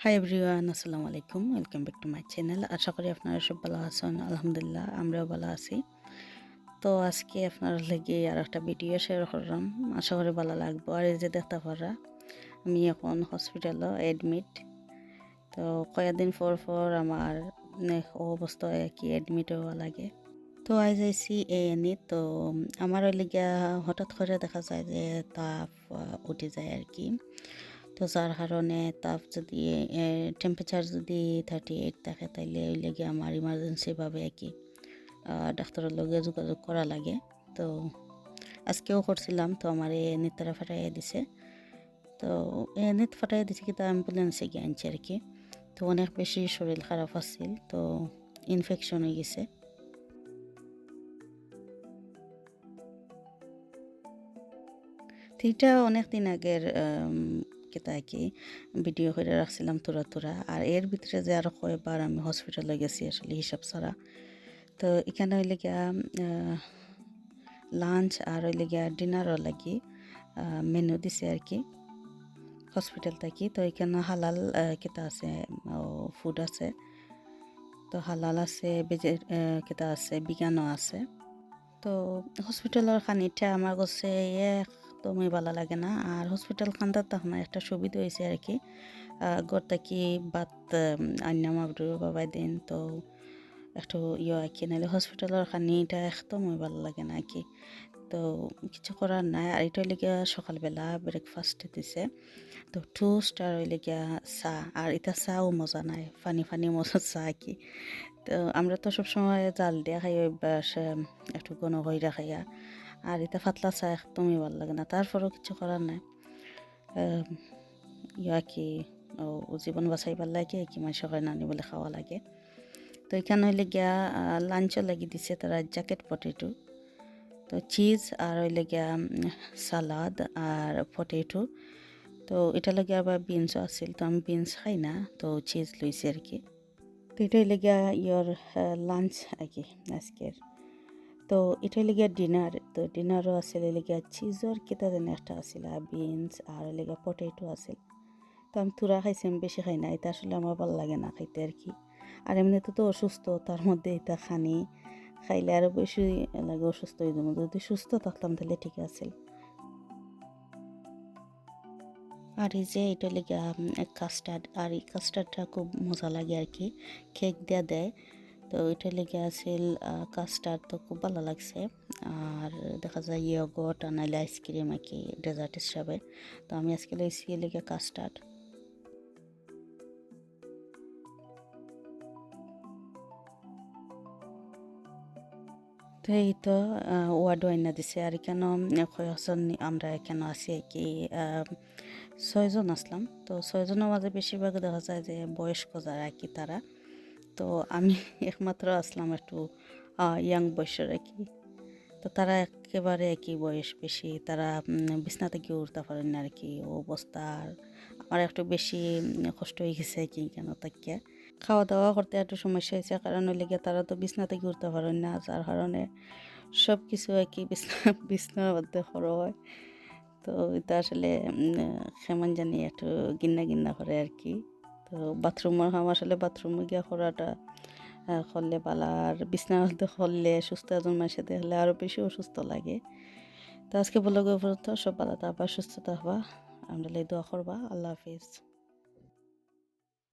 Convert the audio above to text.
High everyone আসসালামু আলাইকুম welcome back to my channel আশা করি আপনারা সব ভালো আছেন আলহামদুলিল্লাহ আমরাও ভালো আছি তো আজকে আপনারা লেগে আর একটা ভিডিও শেয়ার করলাম আশা করি ভালো লাগবো আর এই যে দেখতে পারা আমি এখন হসপিটালও অ্যাডমিট তো কয়েকদিন পর পর আমার অবস্থায় কি অ্যাডমিট হওয়া লাগে তো আজ আইসি এনি তো আমার লিগা হঠাৎ করে দেখা যায় যে তাপ উঠে যায় আর কি তো যার কারণে তাপ যদি টেম্পারেচার যদি থার্টি এইট থাকে, তাইলে ওই লেগে আমার ইমার্জেন্সিভাবে কি ডাক্তারের লগে যোগাযোগ করা লাগে। তো আজকেও করছিলাম, তো আমার এ নিতারা ফাটাইয়া দিছে। তো এ নিত ফাটাইয়া দিছে কিন্তু অ্যাম্বুলেন্সে গিয়ে আনছে আর কি। তো অনেক বেশি শরীর খারাপ আছিল, তো ইনফেকশন হয়ে গেছে। এটা অনেক দিন আগের কেতা কি ভিডিও করে রাখছিলাম তোরা তোরা আর এর ভিতরে যে আরও কয়েকবার আমি হসপিটালে গেছি আসলে হিসাব ছাড়া তো এখানে হইলে গিয়া লাঞ্চ আর হইলে গিয়া ডিনারও লাগি মেনু দিছে আর কি। হসপিটাল থাকি তো এখানে হালাল কেতা আছে ফুড আছে। তো হালাল আছে বেজে কেতা আছে বিজ্ঞানও আছে। তো হসপিটালের খানিটা আমার কাছে একদমই ভালো লাগে না। আর হসপিটাল খান্দার তখন একটা সুবিধা হয়েছে আর কি ঘর থেকে বাত আন্না বাবাই দিন, তো একটু ইয়ে আর কি নাহলে হসপিটালের খানিটা একদমই ভালো লাগে না আর কি তো কিছু করার নাই, আর এটা হইলে গিয়া সকালবেলা ব্রেকফাস্ট দিছে। তো টু স্টার হইলে গিয়া চাহ আর এটা চাও মজা নাই, ফানি ফানি মজা চাহ কি তো আমরা তো সবসময় জাল দিয়ে খাই, অভ্যাস একটু ঘন কইরা খাইয়া। আর এটা ফাতলা চা একদমই ভালো লাগে না, তারপরেও কিছু করার নাই। ইয়া কি জীবন বাঁচাইবার লাগে, কি মানুষ হয় নানি বলে খাওয়া লাগে। তো এখানে হইলে গিয়া লাঞ্চও লাগি দিছে, তারা জ্যাকেট পটেটো তো চিজ আর হইলে গিয়া সালাদ আর পটেটো তো এটা লাগে আবার বিনসও আছিল, তো আমি বিনস খাই না, তো চিজ লইছি আর কি। তো এটা হইলে গিয়া ইয়র লাঞ্চ আর কি, আজকের। তো এটা লেগে ডিনার তো ডিনারও আছিল লেগে চিজর কেটা যেন একটা আছিল বিনস আর লেগে পটেটো আছিল। তো আমি তুরা খাইছি, আমি বেশি খাই না, এটা আসলে আমার ভালো লাগে না খাইতে আর কি। আর এমনিতে তো অসুস্থ, তার মধ্যে এটা খানি খাইলে আরও বেশি লাগে অসুস্থ হয়ে যাব। যদি সুস্থ থাকতাম তাহলে ঠিক আছিল আর এই যে এটা লেগে কাস্টার্ড আর এই কাস্টার্ডটা খুব মজা লাগে আর কি। কেক দেওয়া দেয়। তো এটা লেগে আছিল কাস্টার্ড তো খুব ভালো লাগছে। আর দেখা যায় ইয়গট, আর নাইলে আইসক্রিম আর কি ডেজার্ট হিসাবে। তো আমি আজকে লেগেছি লেগে কাস্টার্ড তো এই তো ওয়ার্ডও আইনা দিছে। আর কেন কয়েকজন আমরা এখানে আছি কি ছয়জন আসলাম। তো ছয়জনের মাঝে বেশিরভাগ দেখা যায় যে বয়স্ক যারা কি তারা। তো আমি একমাত্র আসলাম একটু ইয়াং বয়সের আর কি। তো তারা একেবারে একই বয়স বেশি, তারা বিছনা থেকে উঠতে পারেন না আর কি। অবস্থা আমার একটু বেশি কষ্ট হয়ে গেছে কি কেন তাকে। খাওয়া দাওয়া করতে একটু সমস্যা হয়েছে, কারণ ওই লেগে তারা তো বিছনা থেকে উঠতে পারেন না, যার কারণে সব কিছু আর কি বিছনা, বিছনার মধ্যে খরো হয়। তো এটা আসলে কেমন জানি একটু গিন্না গিন্না করে আর কি। তো বাথরুমের কাম আসলে বাথরুমে গিয়া করাটা করলে পালা আর বিছনার মধ্যে করলে সুস্থ একজন মানুষের দেখলে আরও বেশি অসুস্থ লাগে। তো আজকে বলে গো সব পালাতে আবার সুস্থতা হবা আমরা দোয়া করবা। আল্লাহ হাফিজ।